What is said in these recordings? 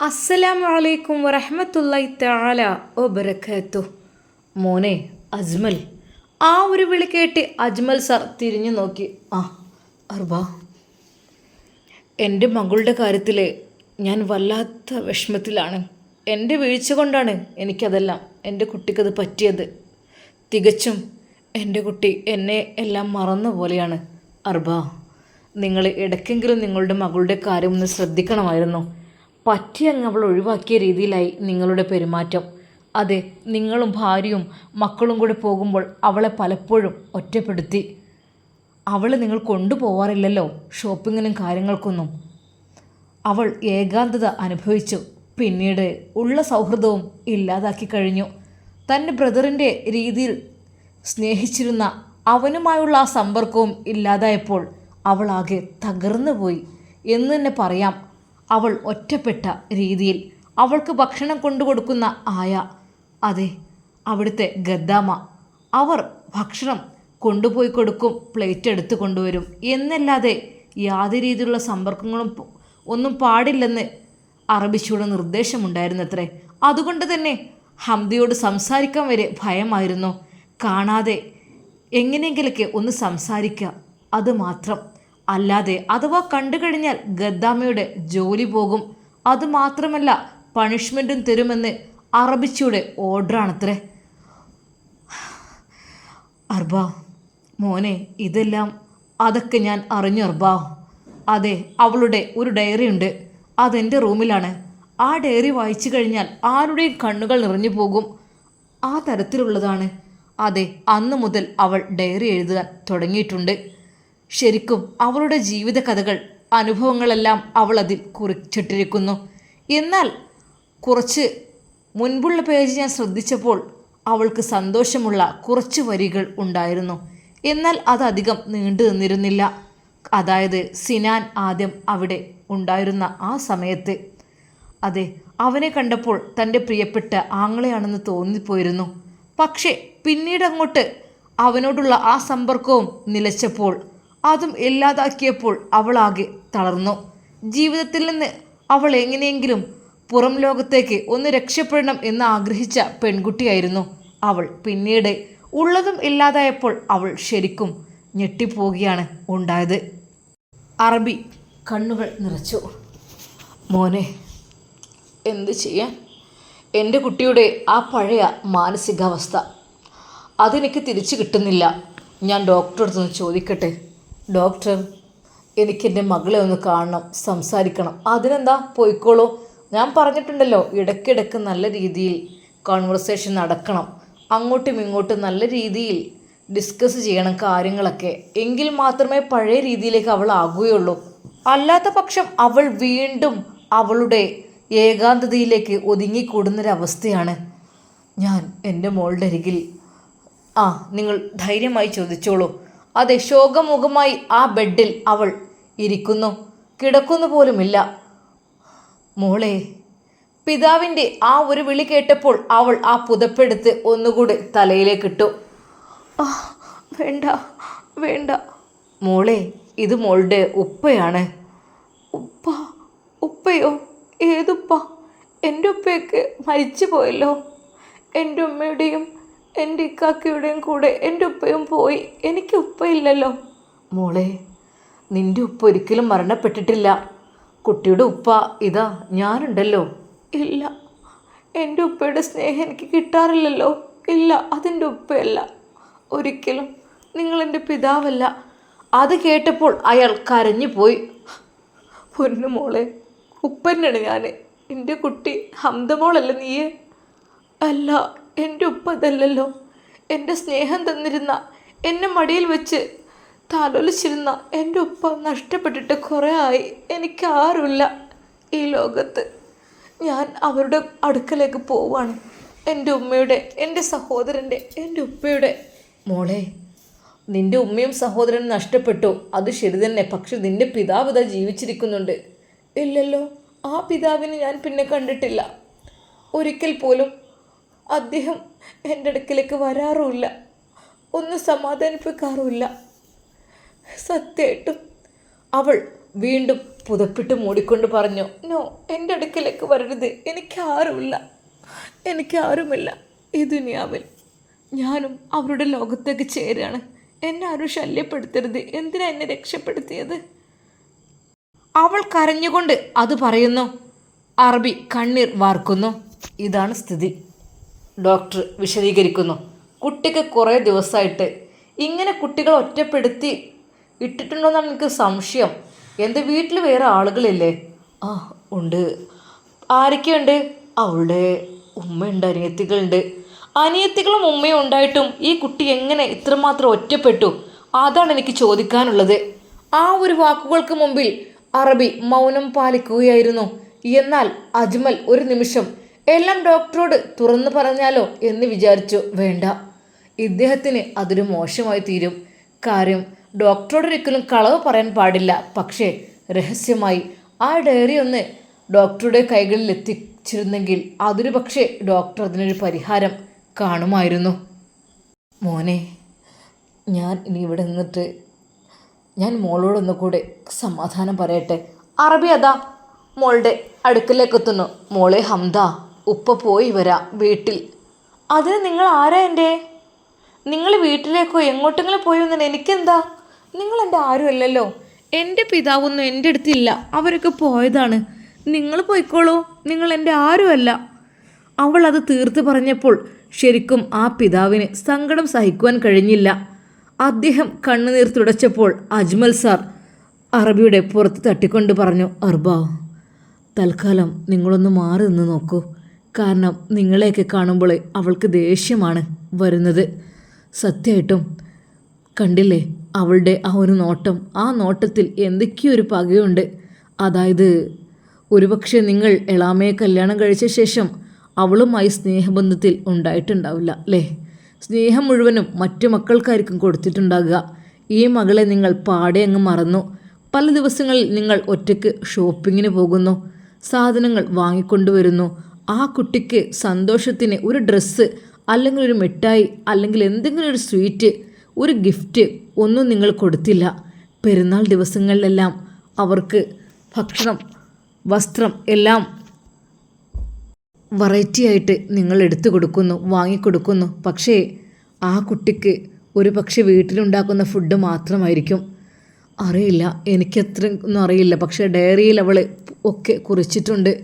അസ്സലാമു അലൈക്കും വറഹമത്തല്ലായി താല ഒബരക്കത്തു മോനെ അജ്മൽ. ആ ഒരു വിളി കേട്ട് അജ്മൽ സർ തിരിഞ്ഞു നോക്കി. ആ അർബ എന്റെ മകളുടെ കാര്യത്തിൽ ഞാൻ വല്ലാത്ത വിഷമത്തിലാണ്. എന്റെ വീഴ്ച കൊണ്ടാണ് എനിക്കതെല്ലാം എന്റെ കുട്ടിക്കത് പറ്റിയത്. തികച്ചും എന്റെ കുട്ടി എന്നെ എല്ലാം മറന്ന പോലെയാണ്. അർബ നിങ്ങൾ ഇടയ്ക്കെങ്കിലും നിങ്ങളുടെ മകളുടെ കാര്യം ഒന്ന് ശ്രദ്ധിക്കണമായിരുന്നു പറ്റിയങ്ങ് അവൾ ഒഴിവാക്കിയ രീതിയിലായി നിങ്ങളുടെ പെരുമാറ്റം. അതെ നിങ്ങളും ഭാര്യയും മക്കളും കൂടെ പോകുമ്പോൾ അവളെ പലപ്പോഴും ഒറ്റപ്പെടുത്തി. അവൾ നിങ്ങൾ കൊണ്ടുപോവാറില്ലല്ലോ ഷോപ്പിങ്ങിനും കാര്യങ്ങൾക്കൊന്നും. അവൾ ഏകാന്തത അനുഭവിച്ചു. പിന്നീട് ഉള്ള സൗഹൃദവും ഇല്ലാതാക്കി കഴിഞ്ഞു. തന്റെ ബ്രദറിന്റെ രീതിയിൽ സ്നേഹിച്ചിരുന്ന അവനുമായുള്ള ആ സമ്പർക്കവും ഇല്ലാതായപ്പോൾ അവളാകെ തകർന്നു പോയി എന്ന് തന്നെ പറയാം. അവൾ ഒറ്റപ്പെട്ട രീതിയിൽ അവൾക്ക് ഭക്ഷണം കൊണ്ടുകൊടുക്കുന്ന ആയ അതെ അവിടുത്തെ ഗദ്ദാമ അവർ ഭക്ഷണം കൊണ്ടുപോയി കൊടുക്കും പ്ലേറ്റ് എടുത്ത് കൊണ്ടുവരും എന്നല്ലാതെ യാതൊരു രീതിയിലുള്ള സമ്പർക്കങ്ങളും ഒന്നും പാടില്ലെന്ന് അറബിച്ചയുടെ നിർദ്ദേശമുണ്ടായിരുന്നത്രേ. അതുകൊണ്ട് തന്നെ ഹംദിയോട് സംസാരിക്കാൻ വരെ ഭയമായിരുന്നു. കാണാതെ എങ്ങനെയെങ്കിലൊക്കെ ഒന്ന് സംസാരിക്കുക അത് മാത്രം. അല്ലാതെ അഥവാ കണ്ടു കഴിഞ്ഞാൽ ഗദ്ദാമയുടെ ജോലി പോകും. അത് മാത്രമല്ല പണിഷ്മെന്റും തരുമെന്ന് അറബിച്ചയുടെ ഓർഡറാണത്രേ. അർബ മോനെ ഇതെല്ലാം അതൊക്കെ ഞാൻ അറിഞ്ഞു അർബ. അതെ അവളുടെ ഒരു ഡയറി ഉണ്ട്. അതെന്റെ റൂമിലാണ്. ആ ഡയറി വായിച്ചു കഴിഞ്ഞാൽ ആരുടെയും കണ്ണുകൾ നിറഞ്ഞു പോകും. ആ തരത്തിലുള്ളതാണ്. അതെ അന്ന് മുതൽ അവൾ ഡയറി എഴുതാൻ തുടങ്ങിയിട്ടുണ്ട്. ശരിക്കും അവളുടെ ജീവിതകഥകൾ അനുഭവങ്ങളെല്ലാം അവൾ അതിൽ കുറിച്ചിട്ടിരിക്കുന്നു. എന്നാൽ കുറച്ച് മുൻപുള്ള പേജ് ഞാൻ ശ്രദ്ധിച്ചപ്പോൾ അവൾക്ക് സന്തോഷമുള്ള കുറച്ച് വരികൾ ഉണ്ടായിരുന്നു. എന്നാൽ അതധികം നീണ്ടു നിന്നിരുന്നില്ല. അതായത് സിനാൻ ആദ്യം അവിടെ ഉണ്ടായിരുന്ന ആ സമയത്ത്. അതെ അവനെ കണ്ടപ്പോൾ തന്റെ പ്രിയപ്പെട്ട ആങ്ങളെയാണെന്ന് തോന്നിപ്പോയിരുന്നു. പക്ഷേ പിന്നീട് അങ്ങോട്ട് അവനോടുള്ള ആ സമ്പർക്കവും നിലച്ചപ്പോൾ അതും ഇല്ലാതാക്കിയപ്പോൾ അവളാകെ തളർന്നു. ജീവിതത്തിൽ നിന്ന് അവൾ എങ്ങനെയെങ്കിലും പുറം ലോകത്തേക്ക് ഒന്ന് രക്ഷപ്പെടണം എന്ന് ആഗ്രഹിച്ച പെൺകുട്ടിയായിരുന്നു അവൾ. പിന്നീട് ഉള്ളതും ഇല്ലാതായപ്പോൾ അവൾ ശരിക്കും ഞെട്ടിപ്പോവുകയാണ് ഉണ്ടായത്. അറബി കണ്ണുകൾ നിറച്ചു. മോനെ എന്ത് ചെയ്യാൻ? എന്റെ കുട്ടിയുടെ ആ പഴയ മാനസികാവസ്ഥ. അതെനിക്ക് തിരിച്ചു കിട്ടുന്നില്ല. ഞാൻ ഡോക്ടറെ അടുത്തൊന്ന് ചോദിക്കട്ടെ? ഡോക്ടർ എനിക്ക് എന്റെ മകളെ ഒന്ന് കാണണം സംസാരിക്കണം. അതിനെന്താ? പോയിക്കോളൂ. ഞാൻ പറഞ്ഞിട്ടുണ്ടല്ലോ ഇടയ്ക്കിടയ്ക്ക് നല്ല രീതിയിൽ കോൺവെർസേഷൻ നടക്കണം. അങ്ങോട്ടും ഇങ്ങോട്ടും നല്ല രീതിയിൽ ഡിസ്കസ് ചെയ്യണം കാര്യങ്ങളൊക്കെ. എങ്കിൽ മാത്രമേ പഴയ രീതിയിലേക്ക് അവൾ ആകുകയുള്ളൂ. അല്ലാത്ത പക്ഷം അവൾ വീണ്ടും അവളുടെ ഏകാന്തതയിലേക്ക് ഒതുങ്ങിക്കൂടുന്നൊരവസ്ഥയാണ് ഞാൻ എന്റെ മോളുടെ അരികിൽ. ആ നിങ്ങൾ ധൈര്യമായി ചോദിച്ചോളൂ. അതെ ശോകമുഖമായി ആ ബെഡിൽ അവൾ ഇരിക്കുന്നു. കിടക്കുന്നു പോലുമില്ല. മോളെ പിതാവിന്റെ ആ ഒരു വിളി കേട്ടപ്പോൾ അവൾ ആ പുതപ്പെടുത്ത് ഒന്നുകൂടി തലയിലേക്ക് ഇട്ടു ആ വേണ്ട വേണ്ട. മോളെ ഇത് മോളുടെ ഉപ്പയാണ്. ഉപ്പ ഉപ്പയോ? ഏതുപ്പ? എന്റെ ഉപ്പയൊക്കെ മരിച്ചു പോയല്ലോ എന്റെ ഉമ്മയുടെയും എന്റെ ഇക്കാക്കയുടെയും കൂടെ എന്റെ ഉപ്പയും പോയി. എനിക്ക് ഉപ്പയില്ലല്ലോ. മോളെ നിന്റെ ഉപ്പ ഒരിക്കലും മരണപ്പെട്ടിട്ടില്ല. കുട്ടിയുടെ ഉപ്പ ഇതാ ഞാനുണ്ടല്ലോ. ഇല്ല. എന്റെ ഉപ്പയുടെ സ്നേഹം എനിക്ക് കിട്ടാറില്ലല്ലോ. ഇല്ല അതിന്റെ ഉപ്പയല്ല. ഒരിക്കലും നിങ്ങളെന്റെ പിതാവല്ല. അത് കേട്ടപ്പോൾ അയാൾ കരഞ്ഞു പോയി. പൊന്നു മോളെ ഉപ്പന്നാണ് ഞാൻ എന്റെ കുട്ടി ഹംദമോളല്ല നീയെ? അല്ല എന്റെ ഉപ്പ ഇതല്ലല്ലോ എന്റെ സ്നേഹം തന്നിരുന്ന എന്നെ മടിയിൽ വെച്ച് താലോലിച്ചിരുന്ന എന്റെ ഉപ്പ നഷ്ടപ്പെട്ടിട്ട് കുറേ ആയി. എനിക്ക് ഈ ലോകത്ത്. ഞാൻ അവരുടെ അടുക്കലേക്ക് പോവാണ്. എന്റെ ഉമ്മയുടെ എന്റെ സഹോദരന്റെ എന്റെ ഉപ്പയുടെ. മോളെ നിന്റെ ഉമ്മയും സഹോദരനും നഷ്ടപ്പെട്ടു. അത് ശരി തന്നെ. പക്ഷെ നിന്റെ പിതാവ് ഇതാ ജീവിച്ചിരിക്കുന്നുണ്ട്. ഇല്ലല്ലോ ആ പിതാവിനെ ഞാൻ പിന്നെ കണ്ടിട്ടില്ല. ഒരിക്കൽ പോലും അദ്ദേഹം എന്റെ അടുക്കിലേക്ക് വരാറുമില്ല. ഒന്ന് സമാധാനിപ്പിക്കാറുമില്ല. സത്യമായിട്ടും അവൾ വീണ്ടും പുതപ്പിട്ട് മൂടിക്കൊണ്ട് പറഞ്ഞു നോ എന്റെ അടുക്കിലേക്ക് വരരുത്. എനിക്കാരുമില്ല. എനിക്കാരുമില്ല. ഈ ദുനിയാവിൽ ഞാനും അവരുടെ ലോകത്തേക്ക് ചേരുകയാണ്. എന്നെ ആരും ശല്യപ്പെടുത്തരുത്. എന്തിനാ എന്നെ രക്ഷപ്പെടുത്തിയത്? അവൾ കരഞ്ഞുകൊണ്ട് അത് പറയുന്നു. അറബി കണ്ണീർ വാർക്കുന്നു. ഇതാണ് സ്ഥിതി. ഡോക്ടർ വിശദീകരിക്കുന്നു. കുട്ടിക്ക് കുറേ ദിവസമായിട്ട് ഇങ്ങനെ കുട്ടികൾ ഒറ്റപ്പെടുത്തി ഇട്ടിട്ടുണ്ടോയെന്നാണ് എനിക്ക് സംശയം. എന്റെ വീട്ടിൽ വേറെ ആളുകളില്ലേ? ആ ഉണ്ട്. ആരൊക്കെയുണ്ട്? അവളുടെ ഉമ്മയുണ്ട് അനിയത്തികളുണ്ട്. അനിയത്തികളും ഉമ്മയും ഉണ്ടായിട്ടും ഈ കുട്ടി എങ്ങനെ ഇത്രമാത്രം ഒറ്റപ്പെട്ടു? അതാണ് എനിക്ക് ചോദിക്കാനുള്ളത്. ആ ഒരു വാക്കുകൾക്ക് മുമ്പിൽ അറബി മൗനം പാലിക്കുകയായിരുന്നു. എന്നാൽ അജ്മൽ ഒരു നിമിഷം എല്ലാം ഡോക്ടറോട് തുറന്നു പറഞ്ഞാലോ എന്ന് വിചാരിച്ചു. വേണ്ട. ഇദ്ദേഹത്തിന് അതൊരു മോശമായി തീരും. കാര്യം ഡോക്ടറോട് ഒരിക്കലും കളവ് പറയാൻ പാടില്ല. പക്ഷേ രഹസ്യമായി ആ ഡയറി ഒന്ന് ഡോക്ടറുടെ കൈകളിൽ എത്തിച്ചിരുന്നെങ്കിൽ അതൊരു പക്ഷേ ഡോക്ടർ അതിനൊരു പരിഹാരം കാണുമായിരുന്നു. മോനെ ഞാൻ ഇനി ഇവിടെ നിന്നിട്ട് ഞാൻ മോളോടൊന്നു കൂടെ സമാധാനം പറയട്ടെ. അറബി അതാ മോളുടെ അടുക്കലേക്കെത്തുന്നു. മോളെ ഹംദ. ഉപ്പ പോയി വരാം വീട്ടിൽ. അതിന് നിങ്ങൾ ആരാ എന്റെ? നിങ്ങൾ വീട്ടിലേക്കോ എങ്ങോട്ടെങ്കിലും പോയി വന്നിട്ട് എനിക്കെന്താ? നിങ്ങൾ എന്റെ ആരുമല്ലല്ലോ എന്റെ പിതാവൊന്നും എന്റെ അടുത്തില്ല. അവരൊക്കെ പോയതാണ്. നിങ്ങൾ പോയിക്കോളൂ. നിങ്ങൾ എന്റെ ആരുമല്ല അവൾ അത് തീർത്ത് പറഞ്ഞപ്പോൾ ശരിക്കും ആ പിതാവിന് സങ്കടം സഹിക്കുവാൻ കഴിഞ്ഞില്ല. അദ്ദേഹം കണ്ണുനീർ തുടച്ചപ്പോൾ അജ്മൽ സാർ അറബിയുടെ പുറത്ത് തട്ടിക്കൊണ്ട് പറഞ്ഞു അർബ തൽക്കാലം നിങ്ങളൊന്ന് മാറി നിന്ന് നോക്കൂ. കാരണം നിങ്ങളെയൊക്കെ കാണുമ്പോൾ അവൾക്ക് ദേഷ്യമാണ് വരുന്നത്. സത്യമായിട്ടും കണ്ടില്ലേ അവളുടെ ആ ഒരു നോട്ടം ആ നോട്ടത്തിൽ എന്തൊക്കെയോ ഒരു പകയുണ്ട്. അതായത് ഒരുപക്ഷെ നിങ്ങൾ എളാമയെ കല്യാണം കഴിച്ച ശേഷം അവളുമായി സ്നേഹബന്ധത്തിൽ ഉണ്ടായിട്ടുണ്ടാവില്ല അല്ലേ? സ്നേഹം മുഴുവനും മറ്റു മക്കൾക്കായിരിക്കും കൊടുത്തിട്ടുണ്ടാകുക. ഈ മകളെ നിങ്ങൾ പാടെ അങ്ങ് മറന്നു. പല ദിവസങ്ങളിൽ നിങ്ങൾ ഒറ്റയ്ക്ക് ഷോപ്പിങ്ങിന് പോകുന്നു. സാധനങ്ങൾ വാങ്ങിക്കൊണ്ടുവരുന്നു. ആ കുട്ടിക്ക് സന്തോഷത്തിന് ഒരു ഡ്രസ്സ് അല്ലെങ്കിൽ ഒരു മിഠായി അല്ലെങ്കിൽ എന്തെങ്കിലും ഒരു സ്വീറ്റ് ഒരു ഗിഫ്റ്റ് ഒന്നും നിങ്ങൾ കൊടുത്തില്ല. പെരുന്നാൾ ദിവസങ്ങളിലെല്ലാം അവർക്ക് ഭക്ഷണം വസ്ത്രം എല്ലാം വെറൈറ്റി ആയിട്ട് നിങ്ങൾ എടുത്തു കൊടുക്കുന്നു വാങ്ങിക്കൊടുക്കുന്നു പക്ഷേ ആ കുട്ടിക്ക് ഒരു പക്ഷേ വീട്ടിലുണ്ടാക്കുന്ന ഫുഡ് മാത്രമായിരിക്കും. അറിയില്ല എനിക്കത്ര ഒന്നും അറിയില്ല. പക്ഷേ ഡയറിയിൽ അവൾ ഒക്കെ കുറിച്ചിട്ടുണ്ട്.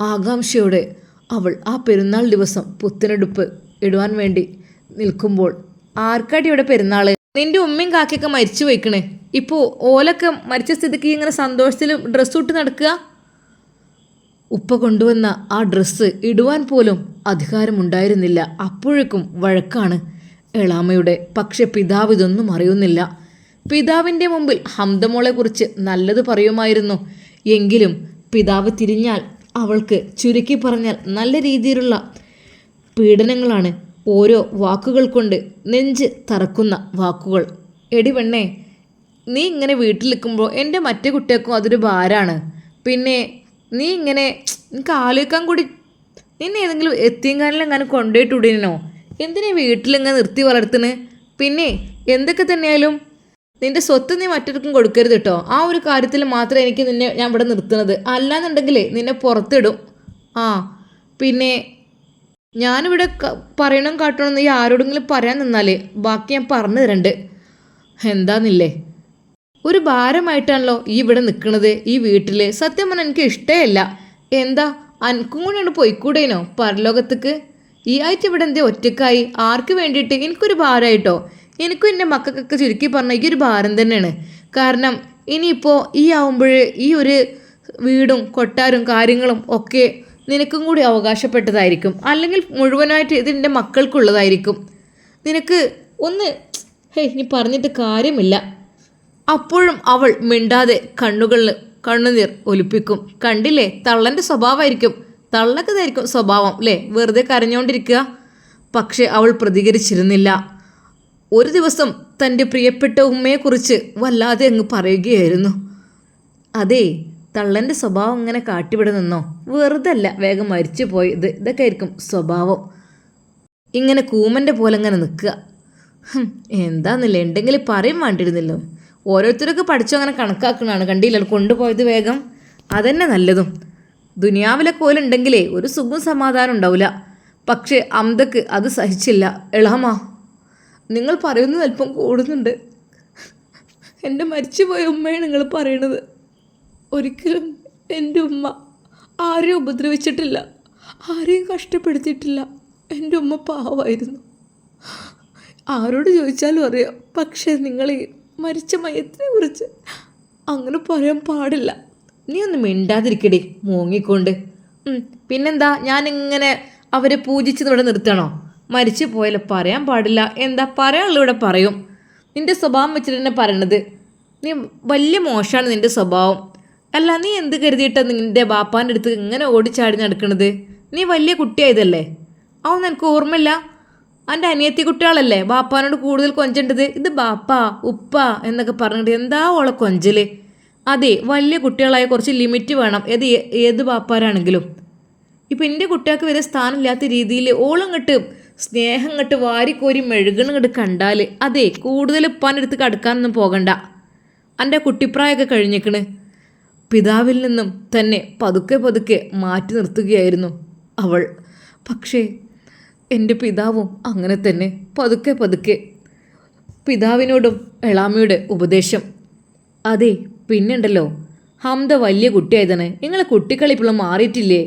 ആകാംക്ഷയോടെ അവൾ ആ പെരുന്നാൾ ദിവസം പുത്തനെടുപ്പ് ഇടുവാൻ വേണ്ടി നിൽക്കുമ്പോൾ ആർക്കാടി ഇവിടെ പെരുന്നാൾ നിന്റെ ഉമ്മയും കാക്കയൊക്കെ മരിച്ചു പോയിക്കണേ. ഇപ്പോൾ ഓലൊക്കെ മരിച്ച സ്ഥിതിക്ക് ഇങ്ങനെ സന്തോഷത്തിൽ ഡ്രസ്സ് ഇട്ട് നടക്കുക? ഉപ്പ കൊണ്ടുവന്ന ആ ഡ്രസ്സ് ഇടുവാൻ പോലും അധികാരമുണ്ടായിരുന്നില്ല. അപ്പോഴേക്കും വഴക്കാണ് എളാമയുടെ. പക്ഷെ പിതാവ് ഇതൊന്നും അറിയുന്നില്ല. പിതാവിന്റെ മുമ്പിൽ ഹംദമോളെക്കുറിച്ച് നല്ലത് പറയുമായിരുന്നു. എങ്കിലും പിതാവ് തിരിഞ്ഞാൽ അവൾക്ക് ചുരുക്കി പറഞ്ഞാൽ നല്ല രീതിയിലുള്ള പീഡനങ്ങളാണ് ഓരോ വാക്കുകൾ കൊണ്ട് നെഞ്ച് തറക്കുന്ന വാക്കുകൾ. എടി പെണ്ണേ നീ ഇങ്ങനെ വീട്ടിൽ നിൽക്കുമ്പോൾ എന്റെ മറ്റു കുട്ടികൾക്കും അതൊരു ഭാരമാണ്. പിന്നെ നീ ഇങ്ങനെ എനിക്ക് ആലോചിക്കാൻ കൂടി നിന്നെ ഏതെങ്കിലും എത്തിയങ്കാനിലെങ്ങാനും കൊണ്ടുപോയിട്ടുടനോ എന്തിനാ വീട്ടിലിങ്ങനെ നിർത്തി വളർത്തുന്നത് പിന്നെ എന്തൊക്കെ തന്നെയായാലും നിന്റെ സ്വത്ത് നീ മറ്റൊരുക്കും കൊടുക്കരുത് കേട്ടോ ആ ഒരു കാര്യത്തിൽ മാത്രമേ എനിക്ക് നിന്നെ ഞാൻ ഇവിടെ നിർത്തുന്നത്. അല്ലാന്നുണ്ടെങ്കിലേ നിന്നെ പുറത്തിടും. ആ പിന്നെ ഞാനിവിടെ പറയണം കാട്ടണം നീ ആരോടെങ്കിലും പറയാൻ നിന്നാലേ ബാക്കി ഞാൻ പറഞ്ഞു തരണ്ട്. എന്താന്നില്ലേ? ഒരു ഭാരമായിട്ടാണല്ലോ ഈ ഇവിടെ നിൽക്കുന്നത് ഈ വീട്ടിൽ സത്യം പറഞ്ഞാൽ എനിക്ക് ഇഷ്ടമല്ല എന്താ? അനക്കും കൂടെയാണ് പോയിക്കൂടേനോ പരലോകത്തേക്ക്? ഈ ആഴ്ച ഇവിടെ എന്തേ ഒറ്റക്കായി ആർക്ക് വേണ്ടിയിട്ട്? എനിക്കൊരു ഭാരമായിട്ടോ? എനിക്കും എന്റെ മക്കൾക്കൊക്കെ ചുരുക്കി പറഞ്ഞാൽ ഈ ഒരു ഭാരം തന്നെയാണ്. കാരണം ഇനിയിപ്പോൾ ഈ ആവുമ്പോൾ ഈ ഒരു വീടും കൊട്ടാരും കാര്യങ്ങളും ഒക്കെ നിനക്കും കൂടി അവകാശപ്പെട്ടതായിരിക്കും. അല്ലെങ്കിൽ മുഴുവനായിട്ട് ഇത് എന്റെ മക്കൾക്കുള്ളതായിരിക്കും. നിനക്ക് ഒന്ന് ഹേയ് നീ പറഞ്ഞിട്ട് കാര്യമില്ല. അപ്പോഴും അവൾ മിണ്ടാതെ കണ്ണുകളിൽ കണ്ണുനീർ ഒലിപ്പിക്കും. കണ്ടില്ലേ? തള്ളന്റെ സ്വഭാവമായിരിക്കും. തള്ളക്കതായിരിക്കും സ്വഭാവം അല്ലേ? വെറുതെ കരഞ്ഞുകൊണ്ടിരിക്കുക പക്ഷേ അവൾ പ്രതികരിച്ചിരുന്നില്ല. ഒരു ദിവസം തന്റെ പ്രിയപ്പെട്ട ഉമ്മയെക്കുറിച്ച് വല്ലാതെ അങ്ങ് പറയുകയായിരുന്നു. അതെ തള്ളന്റെ സ്വഭാവം ഇങ്ങനെ കാട്ടിവിടെ വെറുതല്ല വേഗം മരിച്ചു പോയത്. ഇത് ഇതൊക്കെ ആയിരിക്കും സ്വഭാവം. ഇങ്ങനെ കൂമന്റെ പോലെ അങ്ങനെ നിൽക്കുക. എന്താന്നില്ല? ഉണ്ടെങ്കിൽ പറയും വേണ്ടിയിരുന്നല്ലോ. ഓരോരുത്തരൊക്കെ പഠിച്ചു അങ്ങനെ കണക്കാക്കണതാണ്. കണ്ടില്ല? കൊണ്ടുപോയത് വേഗം. അതന്നെ നല്ലതും. ദുനിയാവിലെ പോലെ ഉണ്ടെങ്കിലേ ഒരു സുഖം സമാധാനം ഉണ്ടാവില്ല. പക്ഷേ അമ്തക്ക് അത് സഹിച്ചില്ല. എളാമ. നിങ്ങൾ പറയുന്നത് അല്പം കൂടുന്നുണ്ട്. എന്റെ മരിച്ചുപോയ ഉമ്മയെ നിങ്ങൾ പറയണത്. ഒരിക്കലും എന്റെ ഉമ്മ ആരെയും ഉപദ്രവിച്ചിട്ടില്ല. ആരെയും കഷ്ടപ്പെടുത്തിയിട്ടില്ല. എന്റെ ഉമ്മ പാവമായിരുന്നു. ആരോട് ചോദിച്ചാലും അറിയാം. പക്ഷേ നിങ്ങൾ ഈ മരിച്ച മയത്തിനെ കുറിച്ച് അങ്ങനെ പറയാൻ പാടില്ല. നീ ഒന്ന് മിണ്ടാതിരിക്കടി മൂങ്ങിക്കൊണ്ട്. പിന്നെന്താ? ഞാനിങ്ങനെ അവരെ പൂജിച്ച് ഇവിടെ നിർത്തണോ? മരിച്ചു പോയാൽ പറയാൻ പാടില്ല. എന്താ പറയാനുള്ള ഇവിടെ പറയും. നിന്റെ സ്വഭാവം വെച്ചിട്ട് തന്നെ പറയണത്. നീ വലിയ മോശമാണ് നിന്റെ സ്വഭാവം. അല്ല നീ എന്ത് കരുതിയിട്ടാ നിന്റെ ബാപ്പാന്റെ അടുത്ത് ഇങ്ങനെ ഓടിച്ചാടി നടക്കണത്? നീ വലിയ കുട്ടിയായതല്ലേ? അതൊന്നും എനിക്ക് ഓർമ്മയില്ല? എന്റെ അനിയത്തി കുട്ടികളല്ലേ? ബാപ്പാനോട് കൂടുതൽ കൊഞ്ചേണ്ടത്? ഇത് ബാപ്പ ഉപ്പ എന്നൊക്കെ പറഞ്ഞിട്ട് എന്താ ഓളെ കൊഞ്ചൽ അതെ വലിയ കുട്ടികളായ കുറച്ച് ലിമിറ്റ് വേണം. ഏത് ഏത് ബാപ്പാരാണെങ്കിലും. ഇപ്പം എന്റെ കുട്ടികൾക്ക് വരെ സ്ഥാനമില്ലാത്ത രീതിയിൽ ഓളം കെട്ട് സ്നേഹം ഇങ്ങോട്ട് വാരിക്കോരി മെഴുകണം കണ്ട് കണ്ടാൽ അതെ കൂടുതൽ ഉപ്പാനെടുത്ത് കടക്കാനൊന്നും പോകണ്ട. എന്റെ കുട്ടിപ്രായമൊക്കെ കഴിഞ്ഞേക്കണ്. പിതാവിൽ നിന്നും തന്നെ പതുക്കെ പതുക്കെ മാറ്റി നിർത്തുകയായിരുന്നു അവൾ. പക്ഷേ എന്റെ പിതാവും അങ്ങനെ തന്നെ പതുക്കെ പതുക്കെ പിതാവിനോടും എളാമയുടെ ഉപദേശം. അതെ പിന്നുണ്ടല്ലോ ഹംദ വലിയ കുട്ടിയായതാണ്. നിങ്ങളെ കുട്ടിക്കളി ഇപ്പോഴും മാറിയിട്ടില്ലേ?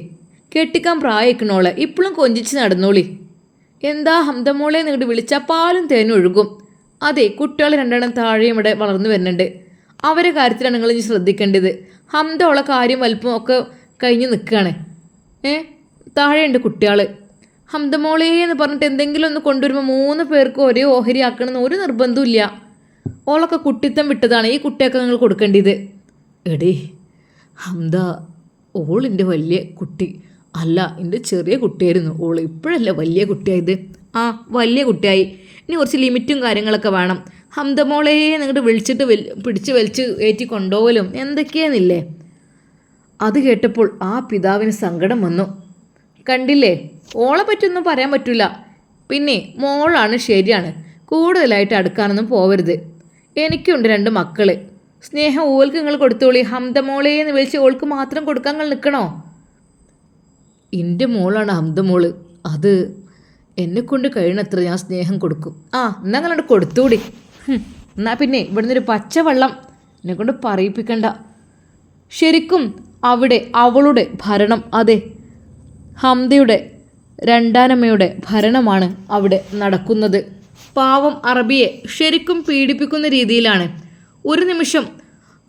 കെട്ടിക്കാൻ പ്രായക്കണോളെ ഇപ്പോഴും കൊഞ്ചിച്ച് നടന്നോളി. എന്താ ഹംദമോളെ നിങ്ങോട്ട് വിളിച്ചാൽ പാലും തേനും ഒഴുകും. അതെ കുട്ടികൾ രണ്ടെണ്ണം താഴെയും ഇവിടെ വളർന്നു വരുന്നുണ്ട്. അവരെ കാര്യത്തിലാണ് നിങ്ങൾ ഇനി ശ്രദ്ധിക്കേണ്ടത്. ഹംദ കാര്യം വലിപ്പം ഒക്കെ കഴിഞ്ഞ് നിൽക്കുകയാണ് ഏ? താഴെയുണ്ട് കുട്ടികൾ ഹംദമോളേ എന്ന് പറഞ്ഞിട്ട് എന്തെങ്കിലും ഒന്ന് കൊണ്ടുവരുമ്പോൾ മൂന്ന് പേർക്ക് ഒരേ ഓഹരി ആക്കണമെന്ന് ഒരു നിർബന്ധമില്ല ഓളൊക്കെ കുട്ടിത്തം വിട്ടതാണ് ഈ കുട്ടിയൊക്കെ നിങ്ങൾ കൊടുക്കേണ്ടത്. എടേ ഹംദ ഓളിന്റെ വലിയ കുട്ടി. അല്ല എന്റെ ചെറിയ കുട്ടിയായിരുന്നു. ഓൾ ഇപ്പോഴല്ല വലിയ കുട്ടിയായത്? ആ വലിയ കുട്ടിയായി. ഇനി കുറച്ച് ലിമിറ്റും കാര്യങ്ങളൊക്കെ വേണം. ഹംദമോളെ നിങ്ങോട്ട് വിളിച്ചിട്ട് വെൽ പിടിച്ച് വലിച്ച് ഏറ്റി കൊണ്ടുപോകലും എന്തൊക്കെയാന്നില്ലേ? അത് കേട്ടപ്പോൾ ആ പിതാവിന് സങ്കടം വന്നു. കണ്ടില്ലേ? ഓളെ പറ്റൊന്നും പറയാൻ പറ്റില്ല പിന്നെ മോളാണ് ശരിയാണ്. കൂടുതലായിട്ട് അടുക്കാനൊന്നും പോവരുത്. എനിക്കുണ്ട് രണ്ട് മക്കൾ സ്നേഹം ഓൾക്ക് നിങ്ങൾ കൊടുത്തോളി. ഹംദമോളെ എന്ന് വിളിച്ച് ഓൾക്ക് മാത്രം കൊടുക്കാൻ നിങ്ങൾ നിൽക്കണോ എന്റെ മോളാണ് ഹംദമോൾ അത് എന്നെ കൊണ്ട് കഴിയണത്ര ഞാൻ സ്നേഹം കൊടുക്കും. ആ എന്നാ നിങ്ങളോട് കൊടുത്തൂടി എന്നാ പിന്നെ ഇവിടുന്ന് ഒരു പച്ചവെള്ളം എന്നെ കൊണ്ട് പറയിപ്പിക്കണ്ട. ശരിക്കും അവിടെ അവളുടെ ഭരണം അതെ ഹംദയുടെ രണ്ടാനമ്മയുടെ ഭരണമാണ് അവിടെ നടക്കുന്നത്. പാവം അറബിയെ ശരിക്കും പീഡിപ്പിക്കുന്ന രീതിയിലാണ്. ഒരു നിമിഷം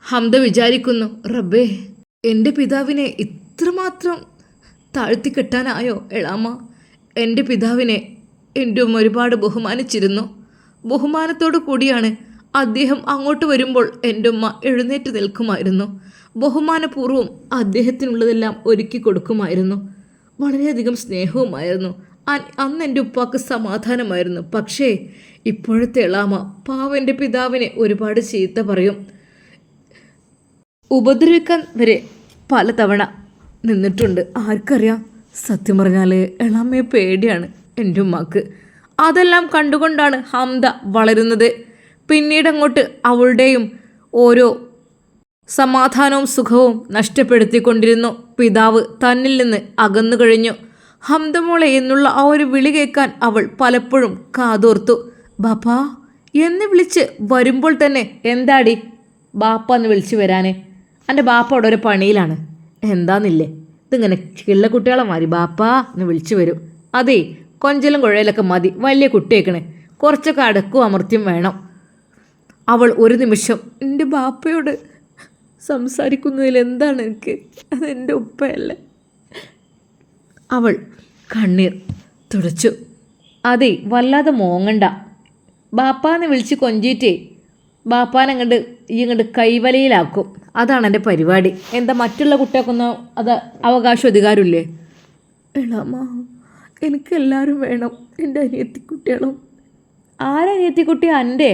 ഹംദ വിചാരിക്കുന്നു റബ്ബേ എന്റെ പിതാവിനെ ഇത്രമാത്രം താഴ്ത്തി കെട്ടാനായോ എളാമ എന്റെ പിതാവിനെ എന്റെ ഉമ്മ ഒരുപാട് ബഹുമാനിച്ചിരുന്നു. ബഹുമാനത്തോടു കൂടിയാണ് അദ്ദേഹം അങ്ങോട്ട് വരുമ്പോൾ എന്റെ ഉമ്മ എഴുന്നേറ്റ് നിൽക്കുമായിരുന്നു. ബഹുമാനപൂർവം അദ്ദേഹത്തിനുള്ളതെല്ലാം ഒരുക്കി കൊടുക്കുമായിരുന്നു. വളരെയധികം സ്നേഹവുമായിരുന്നു. അന്ന് എന്റെ ഉപ്പാക്ക് സമാധാനമായിരുന്നു. പക്ഷേ ഇപ്പോഴത്തെ എളാമ പാവന്റെ പിതാവിനെ ഒരുപാട് ചീത്ത പറയും. ഉപദ്രവിക്കാൻ വരെ പലതവണ നിന്നിട്ടുണ്ട്. ആർക്കറിയാം? സത്യം പറഞ്ഞാൽ എളാമയെ പേടിയാണ് എന്റെ ഉമ്മാക്ക്. അതെല്ലാം കണ്ടുകൊണ്ടാണ് ഹംദ വളരുന്നത്. പിന്നീട് അങ്ങോട്ട് അവളുടെയും ഓരോ സമാധാനവും സുഖവും നഷ്ടപ്പെടുത്തിക്കൊണ്ടിരുന്നു. പിതാവ് തന്നിൽ നിന്ന് അകന്നു കഴിഞ്ഞു. ഹംദമോളെ എന്നുള്ള ആ ഒരു വിളി കേൾക്കാൻ അവൾ പലപ്പോഴും കാതോർത്തു. ബാപ്പാ എന്ന് വിളിച്ച് വരുമ്പോൾ തന്നെ എന്താടി? ബാപ്പ എന്ന് വിളിച്ചു വരാനേ. എന്റെ ബാപ്പ അവിടെ ഒരു പണിയിലാണ്. എന്താന്നില്ലേ? ഇതിങ്ങനെ കിള്ള കുട്ടികളെ മാറി ബാപ്പാ എന്ന് വിളിച്ചു വരും. അതെ കൊഞ്ചലും കുഴയിലൊക്കെ മതി. വലിയ കുട്ടിയേക്കണേ. കുറച്ചൊക്കെ അടക്കും അമർത്തിയും വേണം. അവൾ ഒരു നിമിഷം എന്റെ ബാപ്പയോട് സംസാരിക്കുന്നതിൽ എന്താണ് എനിക്ക്? അതെന്റെ ഉപ്പയല്ലേ? അവൾ കണ്ണീർ തുടച്ചു. അതെ വല്ലാതെ മോങ്ങണ്ട. ബാപ്പാന്ന് വിളിച്ച് കൊഞ്ചിറ്റേ അങ്ങോട്ട് ഈ അങ്ങോട്ട് കൈവലയിലാക്കും. അതാണ് എന്റെ പരിപാടി. എന്താ മറ്റുള്ള കുട്ടികൾക്കൊന്നും അത് അവകാശം അധികാരമില്ലേ? എളാമ എനിക്കെല്ലാവരും വേണം. എന്റെ അനിയത്തിക്കുട്ടികളും. ആരനിയത്തിക്കുട്ടി എന്റെ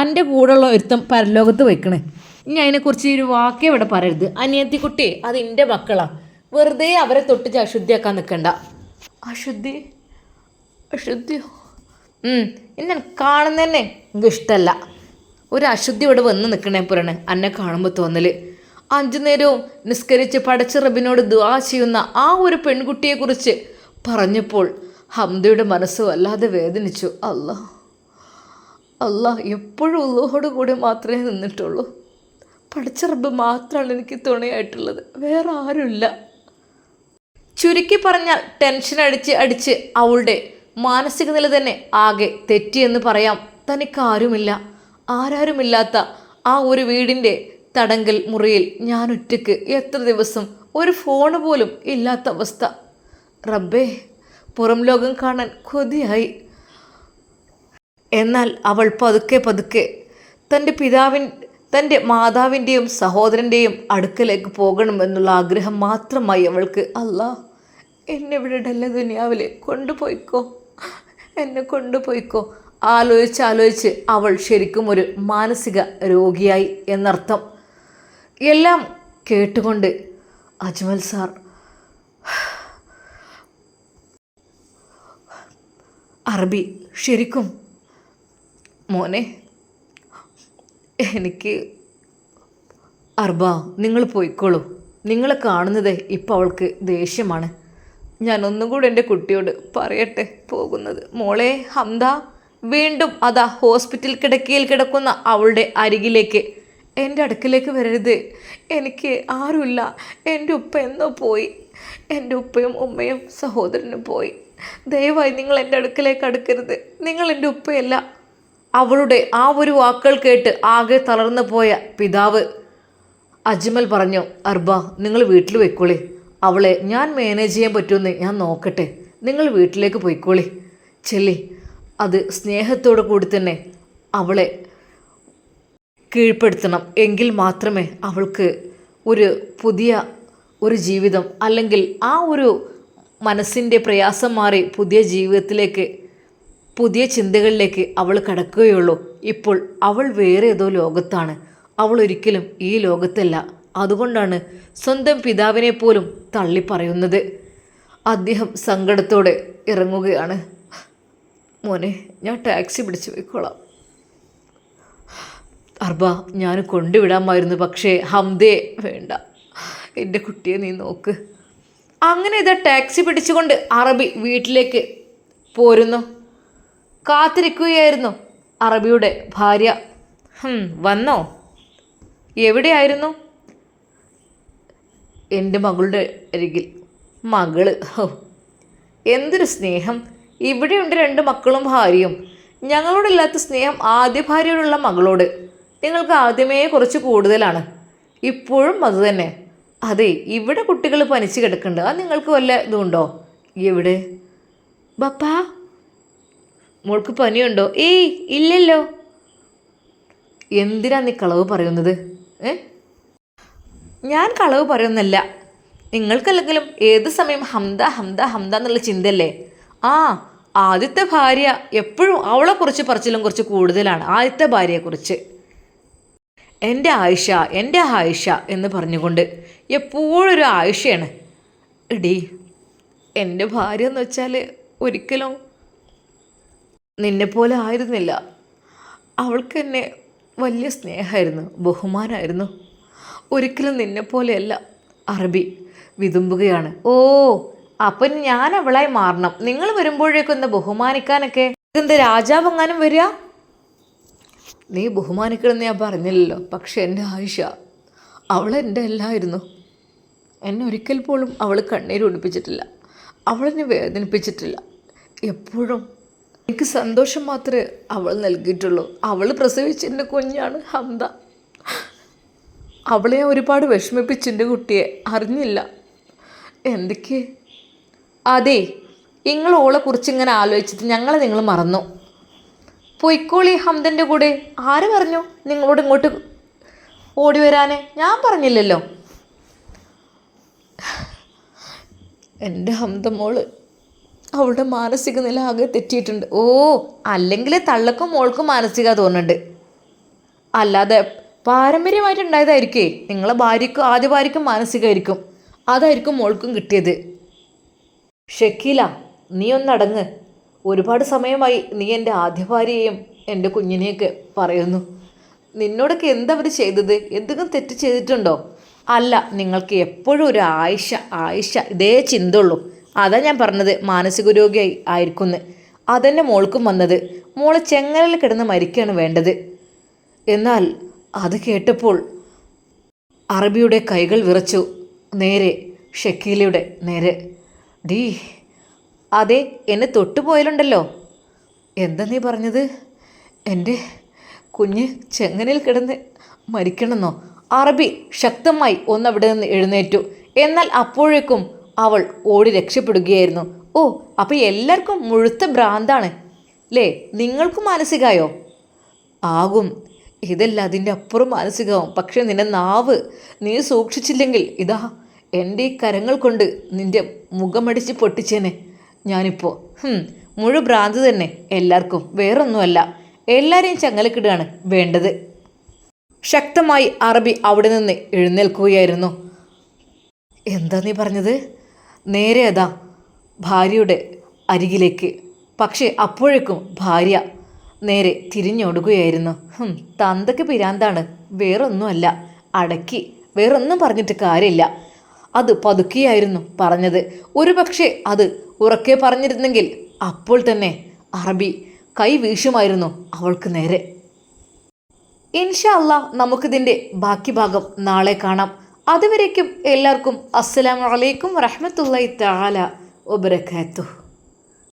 എന്റെ കൂടെയുള്ള ഒരുത്തം പരലോകത്ത് വെക്കണേ ഇനി അതിനെക്കുറിച്ച് ഒരു വാക്കേ ഇവിടെ പറയരുത്. അനിയത്തിക്കുട്ടി അത് എന്റെ മക്കളാണ് വെറുതെ അവരെ തൊട്ടിച്ച് അശുദ്ധിയാക്കാൻ നിൽക്കണ്ട അശുദ്ധി? അശുദ്ധിയോ? എന്നെ കാണുന്നതന്നെ എനിക്ക് ഇഷ്ടമല്ല ഒരു അശുദ്ധി ഇവിടെ വന്ന് നിൽക്കണേ പുറണ് അന്നെ കാണുമ്പോൾ തോന്നൽ. അഞ്ചു നേരവും നിസ്കരിച്ച് പടച്ച റബിനോട് ദുവാ ചെയ്യുന്ന ആ ഒരു പെൺകുട്ടിയെക്കുറിച്ച് പറഞ്ഞപ്പോൾ ഹംദയുടെ മനസ്സ് വല്ലാതെ വേദനിച്ചു. അല്ലാ അല്ലാ എപ്പോഴും ഉള്ളോട് കൂടി മാത്രമേ നിന്നിട്ടുള്ളൂ. പഠിച്ച റബ്ബ് മാത്രമാണ് എനിക്ക് തുണയായിട്ടുള്ളത്. വേറെ ആരുമില്ല. ചുരുക്കി പറഞ്ഞാൽ ടെൻഷൻ അടിച്ച് അടിച്ച് അവളുടെ മാനസിക നില തന്നെ ആകെ തെറ്റിയെന്ന് പറയാം. തനിക്കാരുമില്ല. ആരാരുമില്ലാത്ത ആ ഒരു വീടിന്റെ തടങ്കൽ മുറിയിൽ ഞാൻ ഒറ്റയ്ക്ക് എത്ര ദിവസം ഒരു ഫോൺ പോലും ഇല്ലാത്ത അവസ്ഥ. റബ്ബേ പുറം ലോകം കാണാൻ കൊതിയായി. എന്നാൽ അവൾ പതുക്കെ പതുക്കെ തന്റെ പിതാവിൻ തന്റെ മാതാവിന്റെയും സഹോദരന്റെയും അടുക്കലേക്ക് പോകണമെന്നുള്ള ആഗ്രഹം മാത്രമായി അവൾക്ക്. അല്ലാ എന്നെ ഇവിടെ ഡല്ല ദുനിയാവിൽ കൊണ്ടുപോയിക്കോ? എന്നെ കൊണ്ടുപോയിക്കോ? ആലോചിച്ച് ആലോചിച്ച് അവൾ ശരിക്കും ഒരു മാനസിക രോഗിയായി എന്നർത്ഥം. എല്ലാം കേട്ടുകൊണ്ട് അജ്മൽ സാർ അറബി ശരിക്കും മോനെ എനിക്ക് അർബ നിങ്ങൾ പോയിക്കോളൂ. നിങ്ങളെ കാണുന്നത് ഇപ്പോൾ അവൾക്ക് ദേഷ്യമാണ്. ഞാൻ ഒന്നും കൂടെ എന്റെ കുട്ടിയോട് പറയട്ടെ പോകുന്നത്. മോളെ ഹംദ. വീണ്ടും അതാ ഹോസ്പിറ്റൽ കിടക്കയിൽ കിടക്കുന്ന അവളുടെ അരികിലേക്ക്. എന്റെ അടുക്കിലേക്ക് വരരുത്. എനിക്ക് ആരുമില്ല. എന്റെ ഉപ്പ എന്നോ പോയി. എന്റെ ഉപ്പയും ഉമ്മയും സഹോദരനും പോയി. ദയവായി നിങ്ങൾ എന്റെ അടുക്കിലേക്ക് അടുക്കരുത്. നിങ്ങൾ എന്റെ ഉപ്പയല്ല. അവളുടെ ആ ഒരു വാക്കുകൾ കേട്ട് ആകെ തളർന്നു പോയ പിതാവ്. അജ്മൽ പറഞ്ഞു അർബ നിങ്ങൾ വീട്ടിൽ പോയിക്കോളി. അവളെ ഞാൻ മാനേജ് ചെയ്യാൻ പറ്റുമെന്ന് ഞാൻ നോക്കട്ടെ. നിങ്ങൾ വീട്ടിലേക്ക് പോയിക്കോളി. ചെല്ലി അത് സ്നേഹത്തോടു കൂടി തന്നെ അവളെ കീഴ്പ്പെടുത്തണം. എങ്കിൽ മാത്രമേ അവൾക്ക് ഒരു പുതിയ ഒരു ജീവിതം അല്ലെങ്കിൽ ആ ഒരു മനസ്സിന്റെ പ്രയാസം മാറി പുതിയ ജീവിതത്തിലേക്ക് പുതിയ ചിന്തകളിലേക്ക് അവൾ കടക്കുകയുള്ളൂ. ഇപ്പോൾ അവൾ വേറെ ഏതോ ലോകത്താണ്. അവൾ ഒരിക്കലും ഈ ലോകത്തല്ല. അതുകൊണ്ടാണ് സ്വന്തം പിതാവിനെ പോലും തള്ളി പറയുന്നത് അദ്ദേഹം സങ്കടത്തോടെ ഇറങ്ങുകയാണ്. മോനെ ഞാൻ ടാക്സി പിടിച്ച് പോയിക്കോളാം. അർബ ഞാൻ കൊണ്ടുവിടാമായിരുന്നു പക്ഷേ ഹംദേ വേണ്ട. എന്റെ കുട്ടിയെ നീ നോക്ക്. അങ്ങനെ ഇതാ ടാക്സി പിടിച്ചുകൊണ്ട് അറബി വീട്ടിലേക്ക് പോരുന്നു. കാത്തിരിക്കുകയായിരുന്നു അറബിയുടെ ഭാര്യ. വന്നോ? എവിടെയായിരുന്നു? എന്റെ മകളുടെ അരികിൽ. മകൾ എന്തൊരു സ്നേഹം. ഇവിടെയുണ്ട് രണ്ട് മക്കളും ഭാര്യയും. ഞങ്ങളോടില്ലാത്ത സ്നേഹം ആദ്യ ഭാര്യയോടുള്ള മകളോട്. നിങ്ങൾക്ക് ആദ്യമേ കുറച്ച് കൂടുതലാണ്. ഇപ്പോഴും അതുതന്നെ അതെ ഇവിടെ കുട്ടികൾ പനിച്ച് കിടക്കുന്നുണ്ട്. അത് നിങ്ങൾക്ക് വല്ല ഇതുണ്ടോ? എവിടെ? ബപ്പാ മോൾക്ക് പനിയുണ്ടോ? ഏയ് ഇല്ലല്ലോ. എന്തിനാ നീ കളവ് പറയുന്നത്? ഏ? ഞാൻ കളവ് പറയുന്നല്ല നിങ്ങൾക്കല്ലെങ്കിലും ഏത് സമയം ഹംദ ഹംദ ഹംദ എന്നുള്ള ചിന്തയല്ലേ? ആ ആദ്യത്തെ ഭാര്യ എപ്പോഴും അവളെക്കുറിച്ച് പറച്ചിലും കുറച്ച് കൂടുതലാണ്. ആദ്യത്തെ ഭാര്യയെക്കുറിച്ച്. എന്റെ ആയിഷ എന്റെ ആയിഷ എന്ന് പറഞ്ഞുകൊണ്ട് എപ്പോഴും ഒരു ആയിഷയാണ് ഇടി എന്റെ ഭാര്യ എന്ന് വെച്ചാൽ ഒരിക്കലും നിന്നെപ്പോലെ ആയിരുന്നില്ല. അവൾക്ക് എന്നെ വലിയ സ്നേഹമായിരുന്നു ബഹുമാനമായിരുന്നു. ഒരിക്കലും നിന്നെപ്പോലെയല്ല അറബി വിതുമ്പുകയാണ്. ഓ അപ്പം ഞാൻ അവളായി മാറണം. നിങ്ങൾ വരുമ്പോഴേക്കും ഒന്ന് ബഹുമാനിക്കാനൊക്കെ? ഇതെന്താ രാജാവെങ്ങാനും വരിക? നീ ബഹുമാനിക്കണമെന്ന് ഞാൻ പറഞ്ഞില്ലല്ലോ. പക്ഷെ എന്റെ ആയിഷ അവൾ എന്റെ എല്ലായിരുന്നു എന്നെ ഒരിക്കൽ പോലും അവൾ കണ്ണീര് ഒടിപ്പിച്ചിട്ടില്ല. അവളെന്നെ വേദനിപ്പിച്ചിട്ടില്ല. എപ്പോഴും എനിക്ക് സന്തോഷം മാത്രമേ അവൾ നൽകിയിട്ടുള്ളൂ. അവൾ പ്രസവിച്ച എന്റെ കുഞ്ഞാണ് ഹന്ത അവളെ ഒരുപാട് വിഷമിപ്പിച്ച് എന്റെ കുട്ടിയെ. അറിഞ്ഞില്ല. എന്തൊക്കെ അതെ നിങ്ങൾ ഓളെ കുറിച്ച് ഇങ്ങനെ ആലോചിച്ചിട്ട് ഞങ്ങളെ നിങ്ങൾ മറന്നു. പൊയ്ക്കോളി ഹംദന്റെ കൂടെ. ആര് പറഞ്ഞു നിങ്ങളോട് ഇങ്ങോട്ട് ഓടി വരാന് ഞാൻ പറഞ്ഞില്ലല്ലോ. എന്റെ ഹംദ മോൾ അവളുടെ മാനസിക നില ആകെ തെറ്റിയിട്ടുണ്ട്. ഓ അല്ലെങ്കിൽ തള്ളക്കും മോൾക്കും മാനസിക തോന്നുന്നുണ്ട്. അല്ലാതെ പാരമ്പര്യമായിട്ടുണ്ടായതായിരിക്കേ നിങ്ങളെ ഭാര്യക്കും ആദ്യ ഭാര്യക്കും മാനസികമായിരിക്കും അതായിരിക്കും മോൾക്കും കിട്ടിയത്. ഷക്കീല നീ ഒന്നടങ്ങ്. ഒരുപാട് സമയമായി നീ എന്റെ ആദ്യ ഭാര്യയെയും എന്റെ കുഞ്ഞിനെയൊക്കെ പറയുന്നു. നിന്നോടൊക്കെ എന്തവർ ചെയ്തത്? എന്തെങ്കിലും തെറ്റ് ചെയ്തിട്ടുണ്ടോ? അല്ല നിങ്ങൾക്ക് എപ്പോഴും ഒരു ആയിഷ ആയിഷ ഇതേ ചിന്തയുള്ളൂ. അതാ ഞാൻ പറഞ്ഞത് മാനസിക രോഗിയായി ആയിരിക്കുന്നു. അതെന്നെ മോൾക്കും വന്നത്. മോളെ ചെങ്ങലിൽ കിടന്ന് മരിക്കുകയാണ് വേണ്ടത്. എന്നാൽ അത് കേട്ടപ്പോൾ അറബിയുടെ കൈകൾ വിറച്ചു. നേരെ ഷക്കീലയുടെ നേരെ. ഡീ അതെ എന്നെ തൊട്ടുപോയാലുണ്ടല്ലോ എന്താ നീ പറഞ്ഞത്? എന്റെ കുഞ്ഞ് ചെങ്ങനിൽ കിടന്ന് മരിക്കണമെന്നോ? അറബി ശക്തമായി ഒന്നവിടെ നിന്ന് എഴുന്നേറ്റു. എന്നാൽ അപ്പോഴേക്കും അവൾ ഓടി രക്ഷപ്പെടുകയായിരുന്നു. ഓ അപ്പോൾ എല്ലാവർക്കും മുഴുത്ത ഭ്രാന്താണ്. ലേ നിങ്ങൾക്കും മാനസികമായോ ആകും ഇതല്ല അതിന്റെ അപ്പുറം മാനസികമാവും പക്ഷേ നിന്നെ നാവ് നീ സൂക്ഷിച്ചില്ലെങ്കിൽ ഇതാ എന്റെ ഈ കരങ്ങൾ കൊണ്ട് നിന്റെ മുഖമടിച്ച് പൊട്ടിച്ചേനെ ഞാനിപ്പോൾ മുഴു ഭ്രാന്ത് തന്നെ എല്ലാവർക്കും വേറൊന്നുമല്ല എല്ലാവരെയും ചങ്ങലക്കിടുകയാണ് വേണ്ടത്. ശക്തമായി അറബി അവിടെ നിന്ന് എഴുന്നേൽക്കുകയായിരുന്നു. എന്താ നീ പറഞ്ഞത്? നേരെ അതാ ഭാര്യയുടെ അരികിലേക്ക്. പക്ഷേ അപ്പോഴേക്കും ഭാര്യ നേരെ തിരിഞ്ഞോടുകയായിരുന്നു തന്തയ്ക്ക് പിരാന്താണ്. വേറൊന്നുമല്ല അടക്കി. വേറൊന്നും പറഞ്ഞിട്ട് കാര്യമില്ല. അത് പതുക്കെയായിരുന്നു പറഞ്ഞത്. ഒരുപക്ഷെ അത് ഉറക്കെ പറഞ്ഞിരുന്നെങ്കിൽ അപ്പോൾ തന്നെ അറബി കൈ വീശുമായിരുന്നു അവൾക്ക് നേരെ. ഇൻഷാ അല്ല നമുക്കിതിന്റെ ബാക്കി ഭാഗം നാളെ കാണാം. അതുവരേക്കും എല്ലാവർക്കും അസ്സലാമു അലൈക്കും താല വബറകാതുഹു.